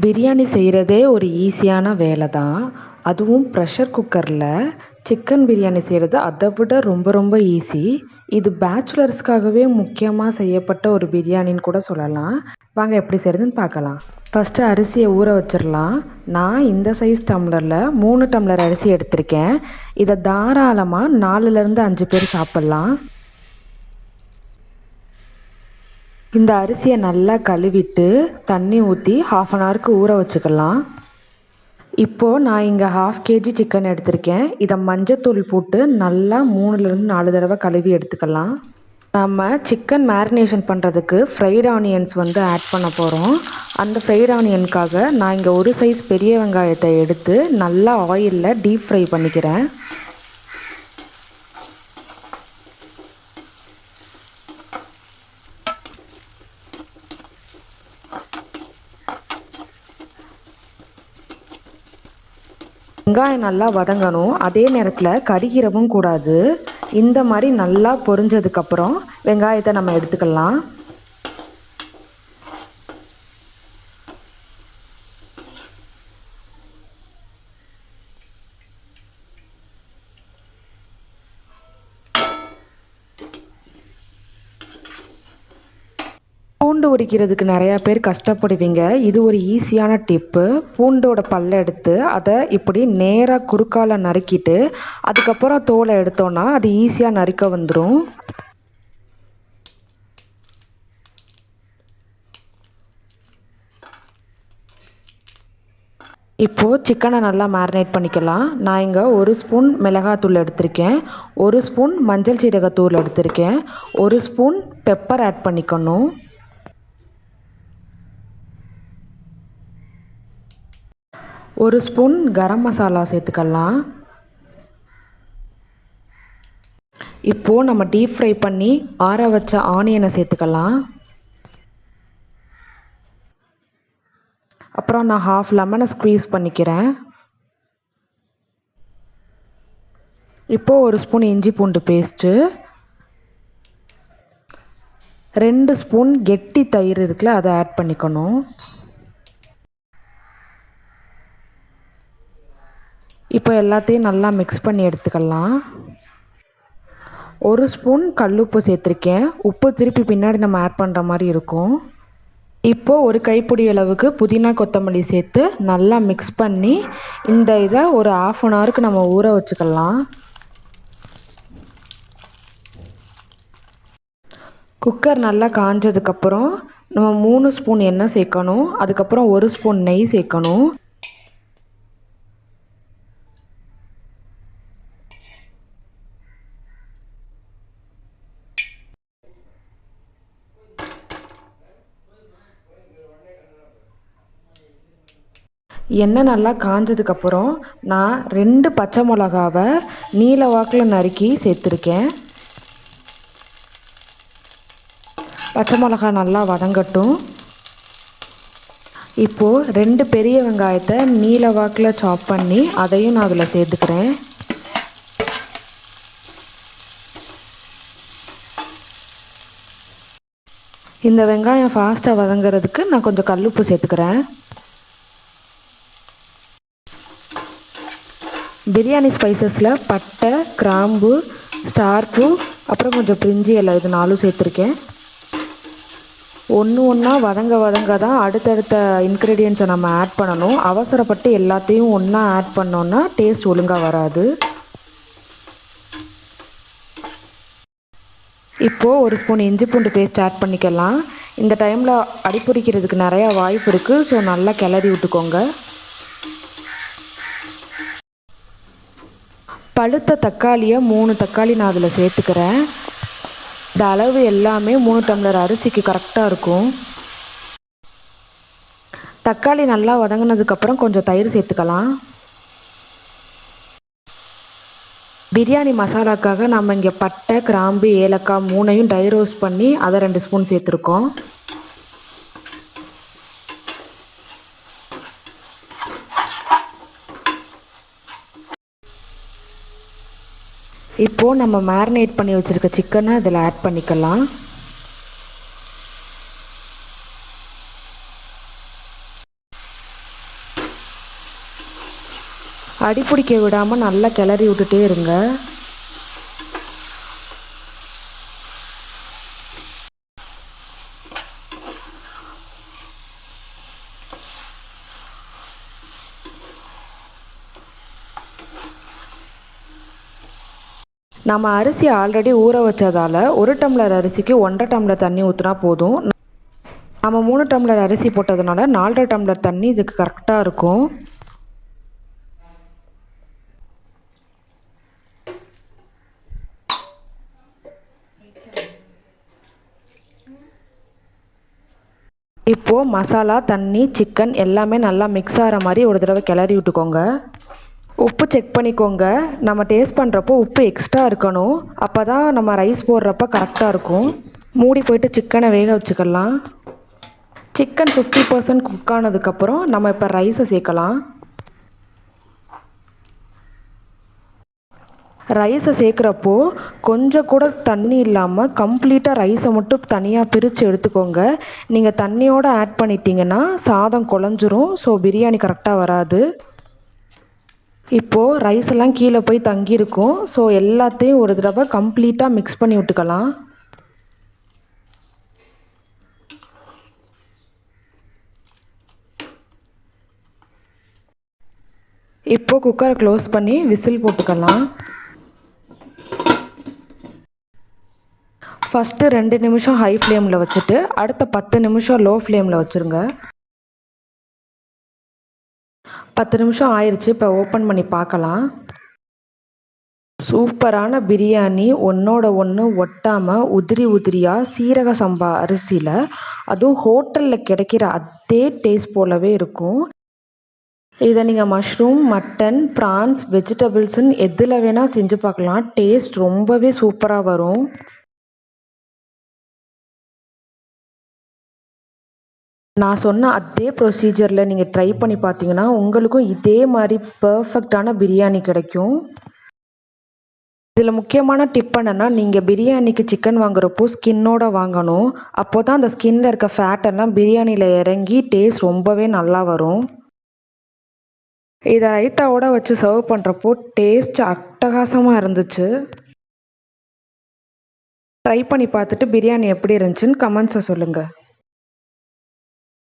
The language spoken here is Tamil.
பிரியாணி செய்கிறதே ஒரு ஈஸியான வேலை தான் அதுவும் ப்ரெஷர் குக்கரில் சிக்கன் பிரியாணி செய்கிறது அதை விட ரொம்ப ரொம்ப ஈஸி இது பேச்சுலர்ஸ்க்காகவே முக்கியமாக செய்யப்பட்ட ஒரு பிரியாணின்னு கூட சொல்லலாம். வாங்க எப்படி செய்கிறதுன்னு பார்க்கலாம். ஃபஸ்ட்டு அரிசியை ஊற வச்சிடலாம். நான் இந்த சைஸ் டம்ளரில் மூணு டம்ளர் அரிசி எடுத்திருக்கேன். இதை தாராளமாக நாலுலேருந்து அஞ்சு பேர் சாப்பிட்லாம். இந்த அரிசியை நல்லா கழுவிட்டு தண்ணி ஊற்றி ஹாஃப் அன் ஹவருக்கு ஊற வச்சுக்கலாம். இப்போது நான் இங்கே ஹாஃப் கேஜி சிக்கன் எடுத்திருக்கேன். இதை மஞ்சத்தூள் போட்டு நல்லா மூணுலேருந்து நாலு தடவை கழுவி எடுத்துக்கலாம். நம்ம சிக்கன் மேரினேஷன் பண்ணுறதுக்கு ஃப்ரைட் ஆனியன்ஸ் வந்து ஆட் பண்ண போகிறோம் அந்த ஃப்ரைட் ஆனியனுக்காக நான் இங்கே ஒரு சைஸ் பெரிய வெங்காயத்தை எடுத்து நல்லா ஆயிலில் டீப் ஃப்ரை பண்ணிக்கிறேன். வெங்காயம் நல்லா வதங்கணும். அதே நேரத்தில் கருகிரவும் கூடாது. இந்த மாதிரி நல்லா பொரிஞ்சதுக்கப்புறம் வெங்காயத்தை நம்ம எடுத்துக்கலாம். பூண்டு உரிக்கிறதுக்கு நிறையா பேர் கஷ்டப்படுவீங்க. இது ஒரு ஈஸியான டிப்பு பூண்டோட பல்லை எடுத்து அதை இப்படி நேராக குறுக்கால நறுக்கிட்டு அதுக்கப்புறம் தோலை எடுத்தோன்னா அது ஈஸியாக நறுக்க வந்துடும் இப்போது சிக்கனை நல்லா மேரினேட் பண்ணிக்கலாம். நான் இங்கே ஒரு ஸ்பூன் மிளகாத்தூள் எடுத்திருக்கேன். ஒரு ஸ்பூன் மஞ்சள் சீரகத்தூள் எடுத்திருக்கேன். ஒரு ஸ்பூன் பெப்பர் ஆட் பண்ணிக்கணும். ஒரு ஸ்பூன் கரம் மசாலா சேர்த்துக்கலாம். இப்போது நம்ம டீப் ஃப்ரை பண்ணி ஆற வச்ச ஆனியனை சேர்த்துக்கலாம். அப்புறம் நான் ஹாஃப் லெமனை ஸ்க்வீஸ் பண்ணிக்கிறேன். இப்போது ஒரு ஸ்பூன் இஞ்சி பூண்டு பேஸ்ட்டு ரெண்டு ஸ்பூன் கெட்டி தயிர் இருக்குல்ல அதை ஆட் பண்ணிக்கணும். இப்போ எல்லாத்தையும் நல்லா மிக்ஸ் பண்ணி எடுத்துக்கலாம். ஒரு ஸ்பூன் கல்லுப்பு சேர்த்துருக்கேன். உப்பு திருப்பி பின்னாடி நம்ம ஆட் பண்ணுற மாதிரி இருக்கும். இப்போது ஒரு கைப்பிடி அளவுக்கு புதினா கொத்தமல்லி சேர்த்து நல்லா மிக்ஸ் பண்ணி இந்த இதை ஒரு ஆஃப் அன் ஹவருக்கு நம்ம ஊற வச்சுக்கலாம். குக்கர் நல்லா காஞ்சதுக்கப்புறம் நம்ம மூணு ஸ்பூன் எண்ணெய் சேர்க்கணும். அதுக்கப்புறம் ஒரு ஸ்பூன் நெய் சேர்க்கணும். எண்ணெய் நல்லா காஞ்சதுக்கப்புறம் நான் ரெண்டு பச்சை மிளகாவை நீல வாக்கில் நறுக்கி சேர்த்துருக்கேன். பச்சை மிளகா நல்லா வதங்கட்டும். இப்போது ரெண்டு பெரிய வெங்காயத்தை நீல வாக்கில் சாப் பண்ணி அதையும் நான் அதில் சேர்த்துக்கிறேன். இந்த வெங்காயம் ஃபாஸ்ட்டாக வதங்கிறதுக்கு நான் கொஞ்சம் கல்லுப்பு சேர்த்துக்கிறேன். பிரியாணி ஸ்பைசஸில் பட்டை கிராம்பு ஸ்டார் பூ அப்புறம் கொஞ்சம் பிரிஞ்சி எல்லாம் இது நாலும் சேர்த்துருக்கேன். ஒன்று ஒன்றா வதங்க வதங்க தான் அடுத்தடுத்த இன்க்ரீடியன்ஸை நம்ம ஆட் பண்ணணும். அவசரப்பட்டு எல்லாத்தையும் ஒன்றா ஆட் பண்ணோன்னா டேஸ்ட் ஒழுங்காக வராது. இப்போது ஒரு ஸ்பூன் இஞ்சி பூண்டு பேஸ்ட் ஆட் பண்ணிக்கலாம். இந்த டைமில் அடிப்பிடிக்கிறதுக்கு நிறையா வாய்ப்பு இருக்குது ஸோ நல்லா கிளறி விட்டுக்கோங்க. பழுத்த தக்காளியை மூணு தக்காளி நான் அதில் சேர்த்துக்கிறேன். இந்த அளவு எல்லாமே மூணு டம்ளர் அரிசிக்கு கரெக்டாக இருக்கும். தக்காளி நல்லா வதங்கினதுக்கப்புறம் கொஞ்சம் தயிர் சேர்த்துக்கலாம். பிரியாணி மசாலாக்காக நம்ம இங்கே பட்டை கிராம்பு ஏலக்காய் மூணையும் டை ரோஸ்ட் பண்ணி அதை ரெண்டு ஸ்பூன் சேர்த்துருக்கோம். இப்போது நம்ம மேரினேட் பண்ணி வச்சுருக்க சிக்கனை இதில் ஆட் பண்ணிக்கலாம். அடிப்பிடிக்க விடாமல் நல்லா கிளறி விட்டுட்டே இருங்க. நம்ம அரிசி ஆல்ரெடி ஊற வச்சதால் ஒரு டம்ளர் அரிசிக்கு ஒன்றரை டம்ளர் தண்ணி ஊற்றினா போதும். நம்ம மூணு டம்ளர் அரிசி போட்டதுனால நாலரை டம்ளர் தண்ணி இதுக்கு கரெக்டாக இருக்கும். இப்போது மசாலா தண்ணி சிக்கன் எல்லாமே நல்லா மிக்ஸ் ஆகிற மாதிரி ஒரு தடவை கிளறி விட்டுக்கோங்க. உப்பு செக் பண்ணிக்கோங்க. நம்ம டேஸ்ட் பண்ணுறப்போ உப்பு எக்ஸ்ட்ரா இருக்கணும். அப்போ தான் நம்ம ரைஸ் போடுறப்ப கரெக்டாக இருக்கும். மூடி போயிட்டு சிக்கனை வேக வச்சுக்கலாம். சிக்கன் ஃபிஃப்டி பர்சன்ட் குக் ஆனதுக்கப்புறம் நம்ம இப்போ ரைஸை சேர்க்கலாம். ரைஸை சேர்க்குறப்போ கொஞ்சம் கூட தண்ணி இல்லாமல் கம்ப்ளீட்டாக ரைஸை மட்டும் தனியாக பிரித்து எடுத்துக்கோங்க. நீங்கள் தண்ணியோடு ஆட் பண்ணிட்டீங்கன்னா சாதம் குழஞ்சிரும். ஸோ பிரியாணி கரெக்டாக வராது. இப்போது ரைஸ் எல்லாம் கீழே போய் தங்கியிருக்கும். ஸோ எல்லாத்தையும் ஒரு தடவை கம்ப்ளீட்டாக மிக்ஸ் பண்ணி விட்டுக்கலாம். இப்போது குக்கரை க்ளோஸ் பண்ணி விசில் போட்டுக்கலாம். ஃபஸ்ட்டு ரெண்டு நிமிஷம் ஹை ஃப்ளேமில் வச்சுட்டு அடுத்த பத்து நிமிஷம் லோ ஃப்ளேமில் வச்சுருங்க. பத்து நிமிஷம் ஆயிடுச்சு இப்போ ஓப்பன் பண்ணி பார்க்கலாம். சூப்பரான பிரியாணி. ஒன்றோட ஒன்று ஒட்டாமல் உதிரி உதிரியாக சீரக சம்பா அரிசியில். அதுவும் ஹோட்டலில் கிடைக்கிற அதே டேஸ்ட் போலவே இருக்கும். இதை நீங்கள் மஷ்ரூம் மட்டன் ப்ரான்ஸ் வெஜிடபிள்ஸுன்னு எதில் வேணால் செஞ்சு பார்க்கலாம். டேஸ்ட் ரொம்பவே சூப்பராக வரும். நான் சொன்ன அதே ப்ரொசீஜரில் நீங்கள் ட்ரை பண்ணி பார்த்தீங்கன்னா உங்களுக்கும் இதே மாதிரி பர்ஃபெக்டான பிரியாணி கிடைக்கும். இதில் முக்கியமான டிப் என்னென்னா நீங்கள் பிரியாணிக்கு சிக்கன் வாங்குறப்போ ஸ்கின்னோட வாங்கணும். அப்போ தான் அந்த ஸ்கின்னில் இருக்க ஃபேட் எல்லாம் பிரியாணியில் இறங்கி டேஸ்ட் ரொம்பவே நல்லா வரும். இதை ரைத்தாவோட வச்சு சர்வ் பண்ணுறப்போ டேஸ்ட் அட்டகாசமாக இருந்துச்சு. ட்ரை பண்ணி பார்த்துட்டு பிரியாணி எப்படி இருந்துச்சுன்னு கமெண்ட்ஸை சொல்லுங்கள்